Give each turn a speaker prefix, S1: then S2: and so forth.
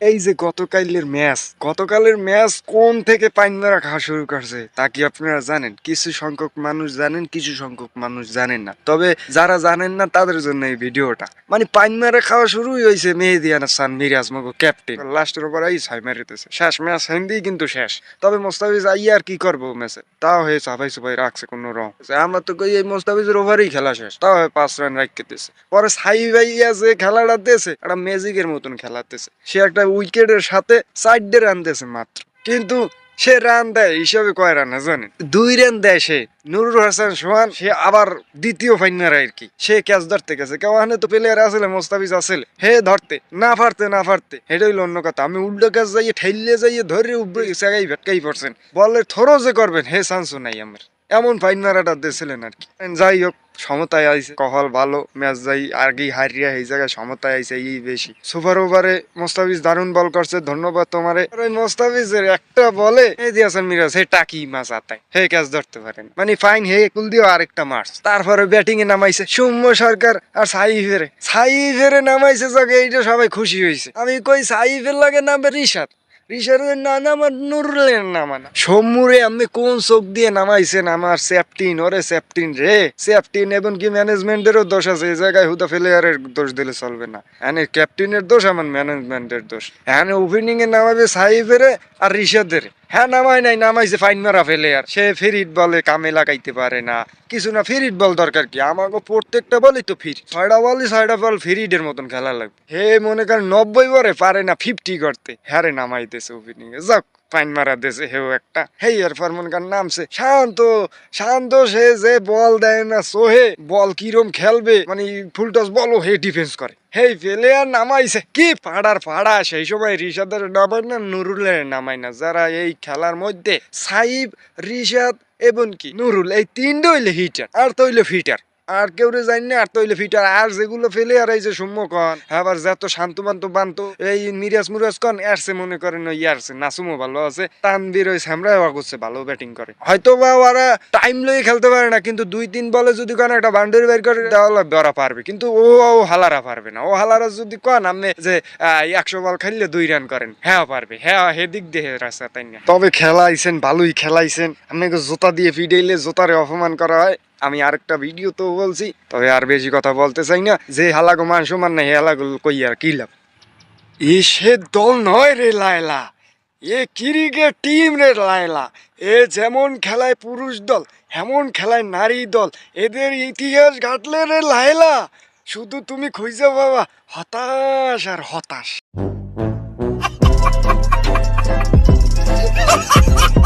S1: এই যে গতকালের ম্যাচ গতকালের ম্যাচ কোন থেকে পাইন মারা খাওয়া শুরু করছে, তা কি আপনারা জানেন? কিছু সংখ্যক মানুষ জানেন, কিছু সংখ্যক মানুষ জানেন না। তবে যারা জানেন না, তাদের জন্য এই ভিডিওটা। মানে পাইন মারা খাওয়া শুরুই হয়েছে মেহেদিয়ানা সান মিরাজ মগো ক্যাপ্টেন লাস্টের ওপর এই ছয় মারিতেছে শেষ ম্যাচ হিন্দি কিন্তু শেষ। তবে মোস্তাফিজ আইয়া আর কি করব ম্যাচে? তাও হয়ে সাফাই সুফাই রাখছে কোনো রং। আমরা তো কই এই মোস্তাফিজের ওভারেই খেলা শেষ। তাও হয়ে পাঁচ রান রাখতেছে পরে সাই ভাইয়া যে খেলাটা দিয়েছে, একটা ম্যাজিকের মতন খেলাতেছে। সে একটা উইকেটের সাথে সাইডে রান দিয়েছে মাত্র। কিন্তু সে রান দেয়, হিসাবে কয় রান জানেন? দুই রান দেয় সে। নুরুল হাসান সোহান, সে আবার দ্বিতীয় ফাইনার আর কি। সে ক্যাচ ধরতে গেছে। কেউ তো প্লেয়ার আসলে মোস্তাফিজ আসলে হে ধরতে, না পারতে না পারতে। এটা হইল অন্য কথা। আমি উল্টো ক্যাচ যাইয়ে ঠেললে যাইয়ে ধরে উপরে জায়গায় ভেটকাই পড়ছেন। বলের থরো যে করবেন, হে চান্সও নাই আমার। এমন ফাইন মারাটা দিয়েছিলেন আর কি। যাই হোক, সমতায় আইছে। কহল ভালো, ম্যাচ যাই, আগেই হারিয়া এই জায়গায় সমতায় আইছে, এই বেশি। সুপার ওভারে মোস্তাফিজ দারুণ বল করছে, ধন্যবাদ তোমারে। ওই মোস্তাফিজের একটা বলে, এই দিয়াছেন মিরাজ, হে টাকি মাছ আতায়। হে ক্যাচ ধরতে পারেন মানে ফাইন হে, কুল দিও আরেকটা মার্চ তারপরে ব্যাটিং এ নামাইছে সৌম্য সরকার আর সাইফেরে। সাইফেরে নামাইছে জাগে এইটা সবাই খুশি হয়েছে আমি কই সাইফের লাগে নামবে রিশাদ? রিশাদের না নামার নুরুলের নামানা সম্মুরে আমি কোন চোখ দিয়ে নামাইছেন? আমার সেফটিন, ওরে সেফটিন রে। সেফটিন এবং কি ম্যানেজমেন্টেরও দোষ আছে। এই জায়গায় হুদা প্লেয়ারের দোষ দিলে চলবে না। এনে ক্যাপ্টেনের দোষ, আমার ম্যানেজমেন্টের দোষ। এখানে ওপেনিং এ নামাবে সাহিবের আর রিশাদের। হ্যাঁ নামাই নাই, নামাইছে ফাইন মারা ফেলে আর। সে ফেরিট বলে কামে লাগাইতে পারে না। কিছু না ফেরিট বল দরকার কি? আমাকে প্রত্যেকটা বলই তো ফির। ছয়টা বলই, ছয়টা বল ফেরিডের মতন খেলা লাগবে। হে, মনে করেন নব্বই বরে পারে না ফিফটি করতে। হ্যাঁ রে, নামাইতেছে ওপেনিং এ। যাক। পাইন মারা দেশে হেও একটা। হেই, এর কার নামছে। শান্ত শান্ত সে যে বল দেয় না সোহে, বল কিরম খেলবে মানে ফুল টস বলও হে ডিফেন্স করে। হেই প্লেয়ার নামাইছে। কি পাড়ার পাড়া, সেই সময় রিশাদের নামায় না, নুরুলের নামায় না। যারা এই খেলার মধ্যে সাইব, রিশাদ, এবং কি, নুরুল, এই তিনটে হইলে হিটার আর তো হইলে ফিটার আর কেউ রে জানি না, আর তো ফিটার, আর যেগুলো ফেলে, আর এই যে সৌম্য কন আবার যত শান্ত বান্ত বান্ত, এই মিরাজ মুরাজ কন এরছে মনে করেন ওই ইয়ারছে নাসুমও ভালো আছে তানবির ওই সামরা করছে, ভালো ব্যাটিং করে। হয়তো বা ওরা টাইম লয়ে খেলতে পারে না, কিন্তু দুই তিন বলে যদি কোন একটা বাউন্ডারি বের করে তাহলে ওরা পারবে। কিন্তু ও ও হালারা পারবে না। ও হালারা যদি কন আপনি যে একশো বল খেললে দুই রান করেন হ্যাঁ পারবে হ্যাঁ হেদিক দিয়ে রাস্তা, তাই না? তবে খেলাইছেন, ভালোই খেলাইছেন। আপনাকে জোতা দিয়ে ফিডাইলে জোতারে অপমান করা হয়। আমি আরেকটা ভিডিও তো বলছি, তবে আর বেশি কথা বলতে চাই না। যে হালাগো মান সমান নাই, হালাগো কই আর কি লাভ? এ সে দল নয় রে লায়লা, এ ক্রিকেট টিম রে লায়লা। এ যেমন খেলায় পুরুষ দল, এমন খেলায় নারী দল। এদের ইতিহাস ঘাটলে রে লায়লা, শুধু তুমি খুঁজে বাবা হতাশ আর হতাশ।